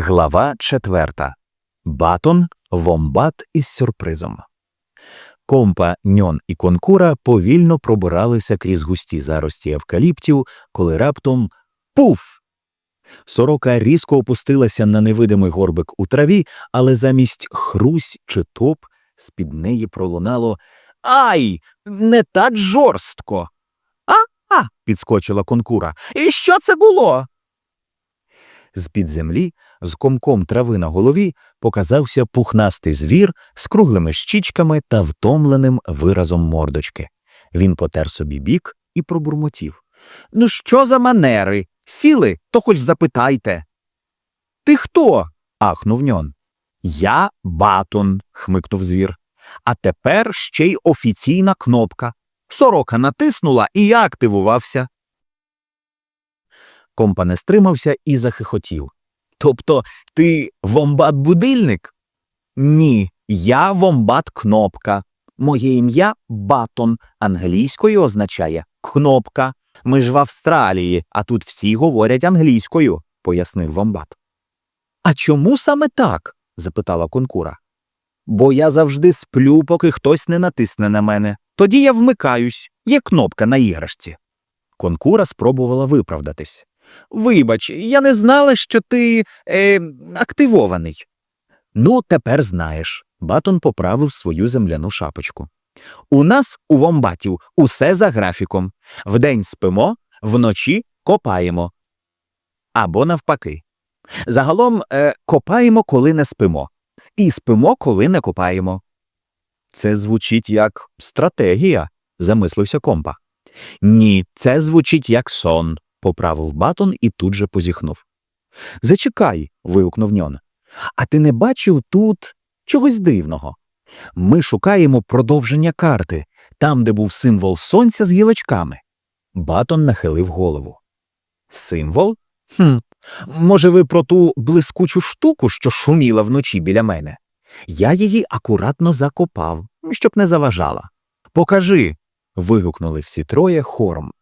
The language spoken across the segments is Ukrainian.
Глава четверта. Батон вомбат із сюрпризом. Компа, ньон і конкура повільно пробиралися крізь густі зарості евкаліптів, коли раптом пуф! Сорока різко опустилася на невидимий горбик у траві, але замість хрусь чи топ з-під неї пролунало Ай! Не так жорстко. А, а. підскочила конкура. І що це було? З-під землі, з комком трави на голові, показався пухнастий звір з круглими щічками та втомленим виразом мордочки. Він потер собі бік і пробурмотів. Ну, що за манери? Сіли, то хоч запитайте. Ти хто? ахнув ньон. Я батон, хмикнув звір. А тепер ще й офіційна кнопка. Сорока натиснула і я активувався. Компа не стримався і захихотів. Тобто ти вомбат-будильник? Ні, я вомбат-кнопка. Моє ім'я Батон, англійською означає кнопка. Ми ж в Австралії, а тут всі говорять англійською, пояснив вомбат. А чому саме так? запитала конкура. Бо я завжди сплю, поки хтось не натисне на мене. Тоді я вмикаюсь, є кнопка на іграшці. Конкура спробувала виправдатись. Вибач, я не знала, що ти е, активований. Ну, тепер знаєш. Батон поправив свою земляну шапочку. У нас, у вомбатів, усе за графіком. Вдень спимо, вночі копаємо. Або навпаки. Загалом е, копаємо, коли не спимо, і спимо, коли не копаємо. Це звучить як стратегія, замислився компа. Ні, це звучить як сон, поправив батон і тут же позіхнув. Зачекай. вигукнув ньон. А ти не бачив тут чогось дивного? Ми шукаємо продовження карти, там, де був символ сонця з гілочками. Батон нахилив голову. Символ? Хм. Може, ви про ту блискучу штуку, що шуміла вночі біля мене? Я її акуратно закопав, щоб не заважала. Покажи. вигукнули всі троє хором.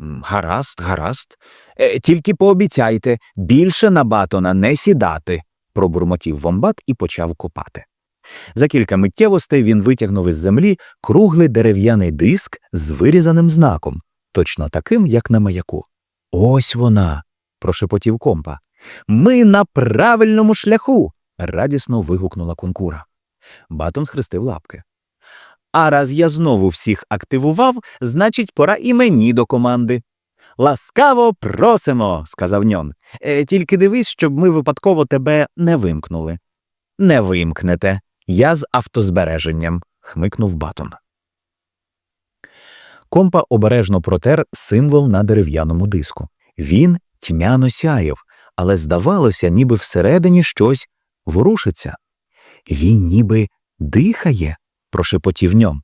«М, Гаразд, гаразд. Е, тільки пообіцяйте, більше на батона не сідати, пробурмотів вомбат і почав копати. За кілька миттєвостей він витягнув із землі круглий дерев'яний диск з вирізаним знаком, точно таким, як на маяку. Ось вона. прошепотів компа. Ми на правильному шляху. радісно вигукнула конкура. Батон схрестив лапки. А раз я знову всіх активував, значить, пора і мені до команди. Ласкаво просимо, сказав ньон. Е, тільки дивись, щоб ми випадково тебе не вимкнули. Не вимкнете. Я з автозбереженням, хмикнув батон. Компа обережно протер символ на дерев'яному диску. Він тьмяно сяяв, але здавалося, ніби всередині щось ворушиться. Він ніби дихає, прошепотів ньом.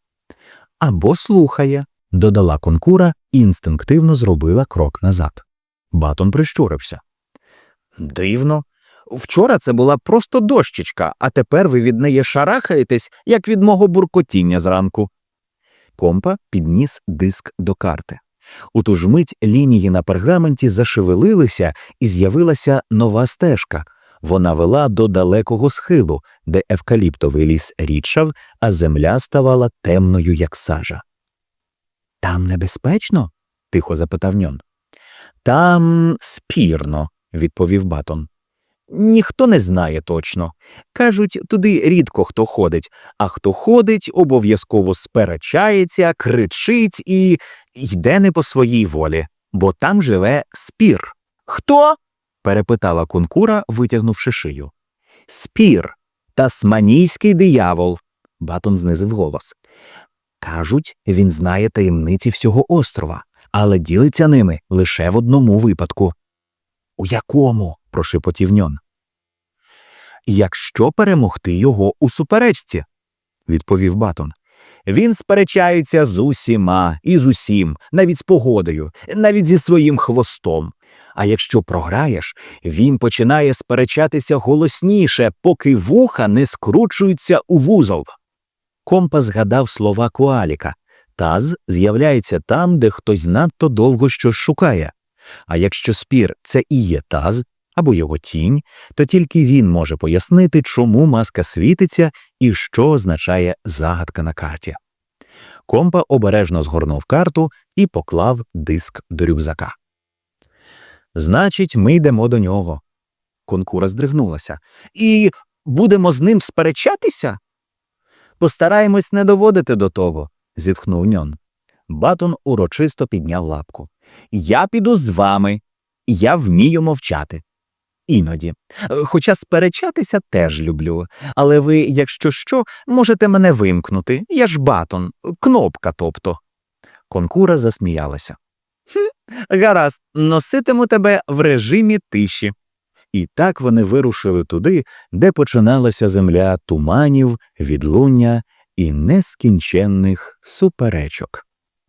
Або слухає, додала конкура і інстинктивно зробила крок назад. Батон прищурився. Дивно. Вчора це була просто дощечка, а тепер ви від неї шарахаєтесь, як від мого буркотіння зранку. Компа підніс диск до карти. У ту ж мить лінії на пергаменті зашевелилися і з'явилася нова стежка. Вона вела до далекого схилу, де евкаліптовий ліс рідшав, а земля ставала темною, як сажа. Там небезпечно? тихо запитав ньон. Там спірно, відповів батон. Ніхто не знає точно. Кажуть, туди рідко хто ходить, а хто ходить, обов'язково сперечається, кричить і йде не по своїй волі, бо там живе спір. Хто? Перепитала конкура, витягнувши шию. Спір, тасманійський диявол. Батон знизив голос. Кажуть, він знає таємниці всього острова, але ділиться ними лише в одному випадку. У якому? прошепотів ньон. Якщо перемогти його у суперечці, відповів Батон. Він сперечається з усіма і з усім, навіть з погодою, навіть зі своїм хвостом. А якщо програєш, він починає сперечатися голосніше, поки вуха не скручуються у вузол. Компас згадав слова Куаліка. Таз з'являється там, де хтось надто довго щось шукає. А якщо спір це і є таз, або його тінь, то тільки він може пояснити, чому маска світиться і що означає загадка на карті. Компа обережно згорнув карту і поклав диск до рюкзака. Значить, ми йдемо до нього. Конкура здригнулася. І будемо з ним сперечатися? Постараємось не доводити до того, зітхнув ньон. Батон урочисто підняв лапку. Я піду з вами. Я вмію мовчати. Іноді. Хоча сперечатися теж люблю. Але ви, якщо що, можете мене вимкнути. Я ж батон, кнопка тобто. Конкура засміялася. Гаразд, носитиму тебе в режимі тиші. І так вони вирушили туди, де починалася земля туманів, відлуння і нескінченних суперечок.